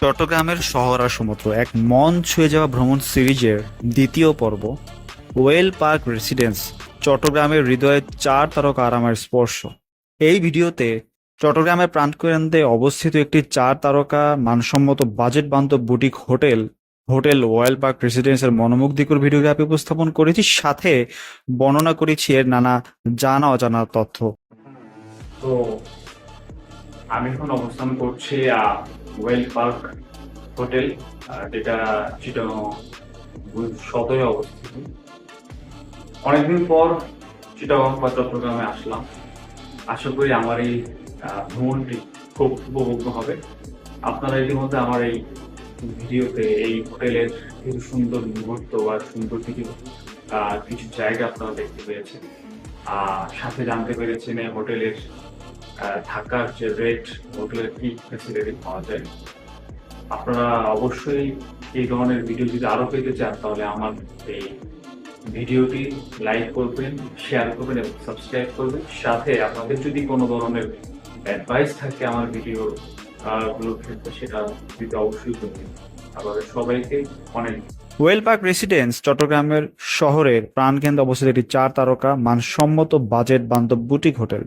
চট্টগ্রামের শহর সমুদ্র, এক মন ছুঁয়ে যাওয়া ভ্রমণ সিরিজের দ্বিতীয় পর্ব, ওয়েল পার্ক রেসিডেন্স, চট্টগ্রামের হৃদয়ে চার তারকা আরামের স্পর্শ। এই ভিডিওতে চট্টগ্রামের প্রাণকেন্দ্রে অবস্থিত একটি চার তারকা মানসম্মত বাজেট বান্ধব boutique hotel hotel well park রেসিডেন্সের মনোমুগ্ধিকর ভিডিওগ্রাফি উপস্থাপন করেছি, সাথে বর্ণনা করেছি এর নানা জানা অজানা তথ্য। তো আমি এখন অবস্থান করছি ওয়েল পার্ক হোটেল যেটা চিটাগং সদরে অবস্থিত। অনেকদিন পর চিটাগং বা চট্টগ্রামে আসলাম। আশা করি আমার এই ভ্রমণটি খুব উপভোগ্য হবে। আপনারা ইতিমধ্যে আমার এই ভিডিওতে এই হোটেলের কিছু সুন্দর মুহূর্ত বা সুন্দর কিছু কিছু জায়গা আপনারা দেখতে পেয়েছেন। আর সাথে জানতে পেরেছেন হোটেলের থাকার যে রেট হোটেলের কি ফেসিলিটি পাওয়া যায়? আপনারা অবশ্যই এই ধরনের ভিডিও যদি আরও পেতে চান, তাহলে আমার এই ভিডিওটি লাইক করবেন শেয়ার করবেন এবং সাবস্ক্রাইব করবেন। সাথে আপনাদের যদি কোনো ধরনের অ্যাডভাইস থাকে আমার ভিডিও গুলোর ক্ষেত্রে সেটা দিতে অবশ্যই করবেন সবাইকে অনেক ওয়েল পার্ক রেসিডেন্স চট্টগ্রামের শহরের প্রাণকেন্দ্রে অবস্থিত একটি চার তারকা মানসম্মত বাজেট বান্ধব বুটিক হোটেল।